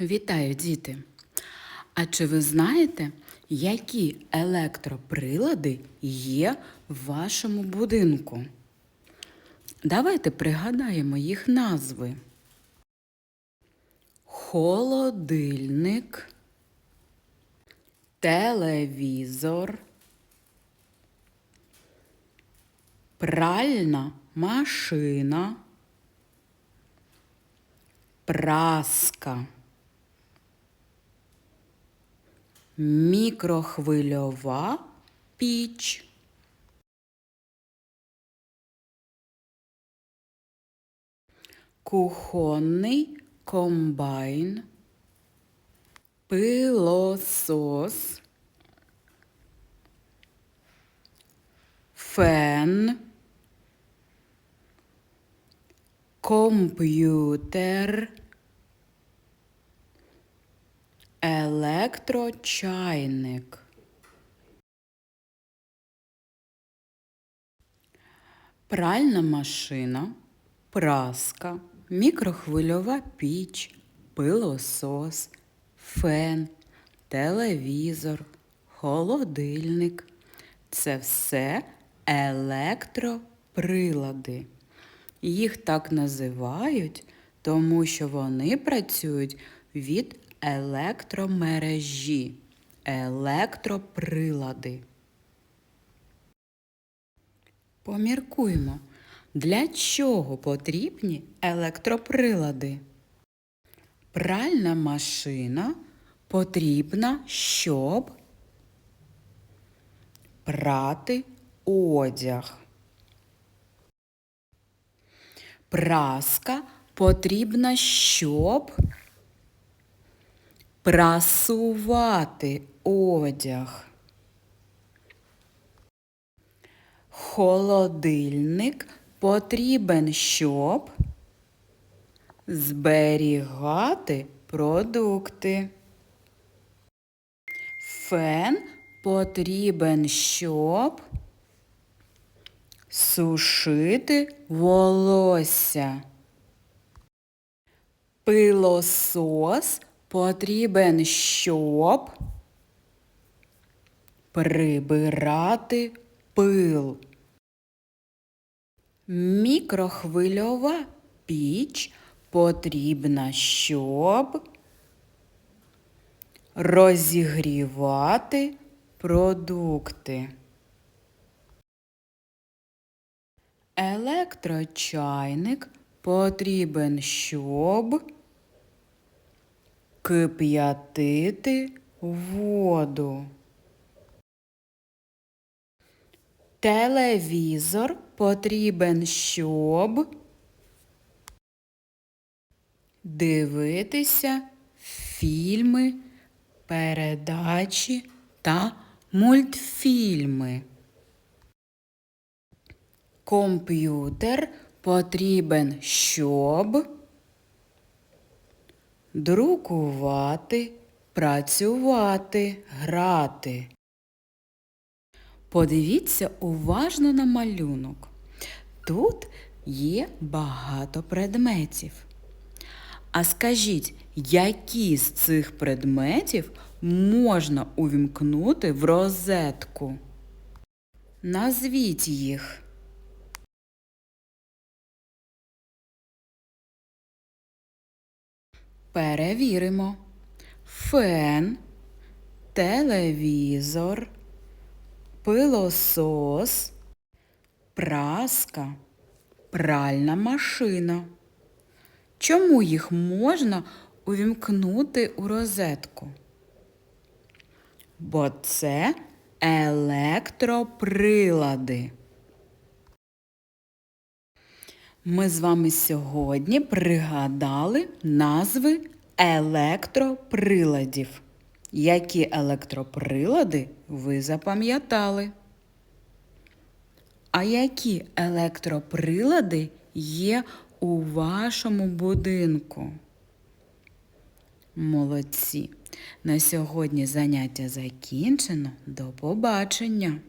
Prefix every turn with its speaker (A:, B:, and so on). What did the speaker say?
A: Вітаю, діти! А чи ви знаєте, які електроприлади є в вашому будинку? Давайте пригадаємо їх назви. Холодильник, телевізор, пральна машина, праска. Мікрохвильова піч. Кухонний комбайн. Пилосос. Фен. Комп'ютер. Електрочайник. Пральна машина, праска, мікрохвильова піч, пилосос, фен, телевізор, холодильник. Це все електроприлади. Їх так називають, тому що вони працюють від електромережі, електроприлади. Поміркуємо, для чого потрібні електроприлади? Пральна машина потрібна, щоб прати одяг. Праска потрібна, щоб прасувати одяг. Холодильник потрібен, щоб зберігати продукти. Фен потрібен, щоб сушити волосся. Пилосос потрібен, щоб прибирати пил. Мікрохвильова піч потрібна, щоб розігрівати продукти. Електрочайник потрібен, щоб кип'ятити воду. Телевізор потрібен, щоб дивитися фільми, передачі та мультфільми. Комп'ютер потрібен, щоб друкувати, працювати, грати. Подивіться уважно на малюнок. Тут є багато предметів. А скажіть, які з цих предметів можна увімкнути в розетку? Назвіть їх. Перевіримо. Фен, телевізор, пилосос, праска, пральна машина. Чому їх можна увімкнути у розетку? Бо це електроприлади. Ми з вами сьогодні пригадали назви електроприладів. Які електроприлади ви запам'ятали? А які електроприлади є у вашому будинку? Молодці! На сьогодні заняття закінчено. До побачення!